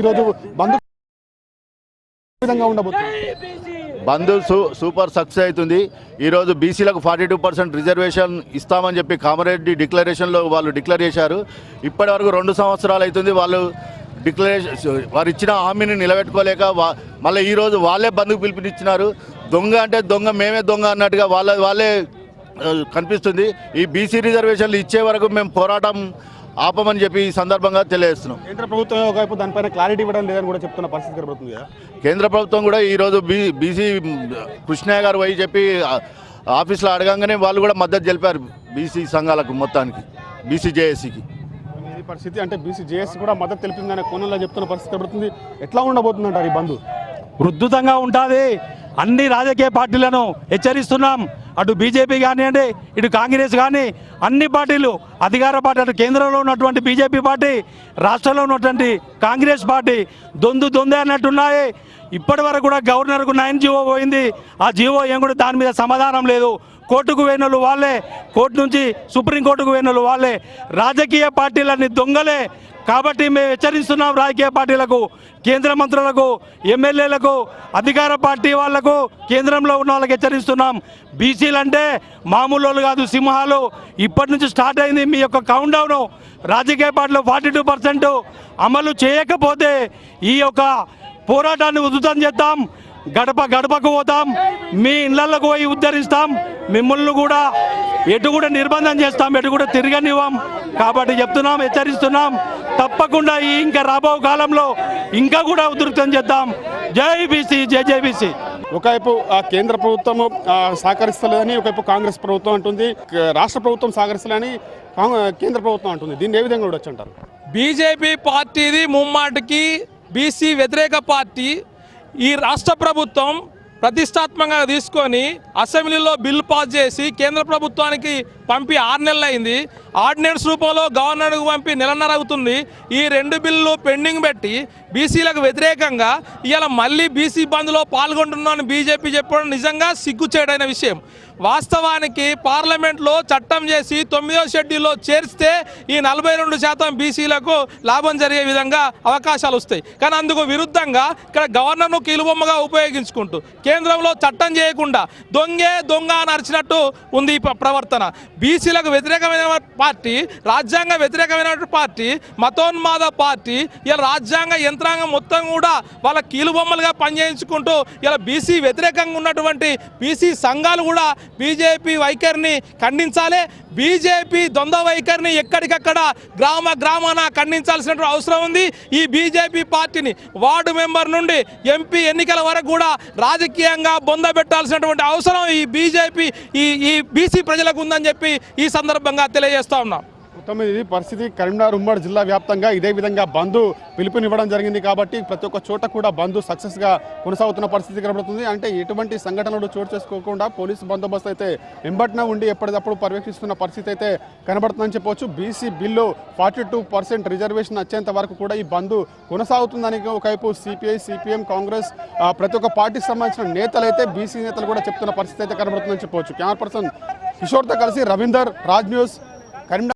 ఈరోజు బంధు విధంగా ఉండబోతుంది బంధు సూ సూపర్ సక్సెస్ అవుతుంది. ఈరోజు బీసీలకు ఫార్టీ టూ పర్సెంట్ రిజర్వేషన్ ఇస్తామని చెప్పి కామారెడ్డి డిక్లరేషన్లో వాళ్ళు డిక్లేర్ చేశారు. ఇప్పటి వరకు రెండు సంవత్సరాలు అవుతుంది వాళ్ళు డిక్లరేషన్ వారు ఇచ్చిన హామీని నిలబెట్టుకోలేక వా మళ్ళీ ఈరోజు వాళ్ళే బంధుకు పిలుపునిచ్చినారు. దొంగ అంటే దొంగ మేమే దొంగ అన్నట్టుగా వాళ్ళ వాళ్ళే కనిపిస్తుంది. ఈ బీసీ రిజర్వేషన్లు ఇచ్చే వరకు మేము పోరాటం ఆపమని చెప్పి ఈ సందర్భంగా తెలియజేస్తున్నాం. కేంద్ర ప్రభుత్వం ఒకవైపు దానిపైన క్లారిటీ ఇవ్వడం లేదని కూడా చెప్తున్న పరిస్థితి కనబడుతుంది కదా? కేంద్ర ప్రభుత్వం కూడా ఈరోజు బీ బీసీ కృష్ణయ్య గారు పోయి చెప్పి ఆఫీస్లో అడగంగానే వాళ్ళు కూడా మద్దతు తెలిపారు బీసీ సంఘాలకు మొత్తానికి బీసీ జేఏసీకి. పరిస్థితి అంటే బీసీ జేఎస్ కూడా మద్దతు తెలిపిందనే కోణంలో చెప్తున్న పరిస్థితి కనబడుతుంది. ఎట్లా ఉండబోతుంది అంటారు ఈ బంధు ఉద్ధృతంగా ఉంటుంది. అన్ని రాజకీయ పార్టీలను హెచ్చరిస్తున్నాం. అటు బీజేపీ కానివ్వండి ఇటు కాంగ్రెస్ కానీ అన్ని పార్టీలు అధికార పార్టీ అటు కేంద్రంలో ఉన్నటువంటి బీజేపీ పార్టీ రాష్ట్రంలో ఉన్నటువంటి కాంగ్రెస్ పార్టీ దొందు దొందే అన్నట్టున్నాయి. ఇప్పటి వరకు కూడా గవర్నర్కు నైన్ జీవో పోయింది. ఆ జీవో ఏం కూడా దాని మీద సమాధానం లేదు. కోర్టుకు పోయిన వాళ్ళే కోర్టు నుంచి సుప్రీంకోర్టుకు పోయిన వాళ్ళే. రాజకీయ పార్టీలన్నీ దొంగలే. కాబట్టి మేము హెచ్చరిస్తున్నాం రాజకీయ పార్టీలకు కేంద్ర మంత్రులకు ఎమ్మెల్యేలకు అధికార పార్టీ వాళ్ళకు కేంద్రంలో ఉన్న వాళ్ళకి హెచ్చరిస్తున్నాం. బీసీలు అంటే మామూలు వాళ్ళు కాదు సింహాలు. ఇప్పటి నుంచి స్టార్ట్ అయింది మీ యొక్క కౌంట్ డౌన్ రాజకీయ పార్టీలో ఫార్టీ టూ పర్సెంట్ అమలు చేయకపోతే ఈ యొక్క పోరాటాన్ని ఉధృతం చేద్దాం గడప గడపకు పోతాం. మీ ఇళ్ళకు పోయి ఉద్ధరిస్తాం. మిమ్మల్ని కూడా ఎటు కూడా నిర్బంధం చేస్తాం ఎటు కూడా తిరగనివ్వం. కాబట్టి చెప్తున్నాం హెచ్చరిస్తున్నాం. తప్పకుండా ఈ ఇంకా రాబో కాలంలో ఇంకా కూడా ఉధృతం చేద్దాం. జై బీసీ జై జై బీసీ. ఒకవైపు ఆ కేంద్ర ప్రభుత్వం ఆ, సహకరిస్తలేదని ఒకవైపు కాంగ్రెస్ ప్రభుత్వం అంటుంది రాష్ట్ర ప్రభుత్వం సహకరిస్తలేని కాంగ్- కేంద్ర ప్రభుత్వం అంటుంది. దీన్ని ఏ విధంగా చూడొచ్చు అంటారు బీజేపీ పార్టీది ముమ్మాటికి బీసీ వ్యతిరేక పార్టీ ఈ రాష్ట్ర ప్రభుత్వం ప్రతిష్టాత్మకంగా తీసుకొని అసెంబ్లీలో బిల్లు పాస్ చేసి కేంద్ర ప్రభుత్వానికి పంపి ఆరు నెలలు అయింది. ఆర్డినెన్స్ రూపంలో గవర్నర్కు పంపి నెలన్నర అవుతుంది. ఈ రెండు బిల్లులు పెండింగ్ పెట్టి బీసీలకు వ్యతిరేకంగా ఇవాళ మళ్ళీ బీసీ బంద్లో పాల్గొంటున్నామని బీజేపీ చెప్పడం నిజంగా సిగ్గుచేడైన విషయం. వాస్తవానికి పార్లమెంట్లో చట్టం చేసి తొమ్మిదో షెడ్యూల్లో చేరిస్తే ఈ నలభై రెండు శాతం బీసీలకు లాభం జరిగే విధంగా అవకాశాలు వస్తాయి. కానీ అందుకు విరుద్ధంగా ఇక్కడ గవర్నర్ను కీలుబొమ్మగా ఉపయోగించుకుంటూ కేంద్రంలో చట్టం చేయకుండా దొంగే దొంగ అని అరిచినట్టు ఉంది ఈ ప్రవర్తన. బీసీలకు వ్యతిరేకమైన పార్టీ రాజ్యాంగ వ్యతిరేకమైన పార్టీ మతోన్మాద పార్టీ ఇలా రాజ్యాంగ యంత్రాంగం మొత్తం కూడా వాళ్ళ కీలుబొమ్మలుగా పనిచేయించుకుంటూ ఇలా బీసీ వ్యతిరేకంగా ఉన్నటువంటి బీసీ సంఘాలు కూడా బీజేపీ వైఖరిని ఖండించాలి. బీజేపీ ద్వంద్వ వైఖరిని ఎక్కడికక్కడ గ్రామ గ్రామాన ఖండించాల్సిన అవసరం ఉంది. ఈ బీజేపీ పార్టీని వార్డు మెంబర్ నుండి ఎంపీ ఎన్నికల వరకు కూడా రాజకీయంగా బొంద పెట్టాల్సినటువంటి అవసరం ఈ బీజేపీ ఈ ఈ బీసీ ప్రజలకు ఉందని చెప్పి ఈ సందర్భంగా తెలియజేస్తా ఉన్నాం. తొమ్మిది పరిస్థితి కరీంనగర్ ఉమ్మడి జిల్లా వ్యాప్తంగా ఇదే విధంగా బంద్ పిలుపునివ్వడం జరిగింది కాబట్టి ప్రతి ఒక్క చోట కూడా బంద్ సక్సెస్గా కొనసాగుతున్న పరిస్థితి కనబడుతుంది. అంటే ఎటువంటి సంఘటనలు చోటు చేసుకోకుండా పోలీసు బందోబస్తు అయితే వెంబడిన ఉండి ఎప్పటికప్పుడు పర్యవేక్షిస్తున్న పరిస్థితి అయితే కనబడుతుందని చెప్పవచ్చు. BC bill forty two percent reservation వచ్చేంత వరకు కూడా ఈ బంద్ కొనసాగుతుందని ఒకవైపు సిపిఐ సిపిఎం కాంగ్రెస్ ప్రతి ఒక్క పార్టీకి సంబంధించిన నేతలు అయితే బీసీ నేతలు కూడా చెప్తున్న పరిస్థితి అయితే కనబడుతుందని చెప్పవచ్చు. కెమెరా పర్సన్ కిషోర్తో కలిసి రవీందర్ రాజ్ న్యూస్ కరీంనగర్.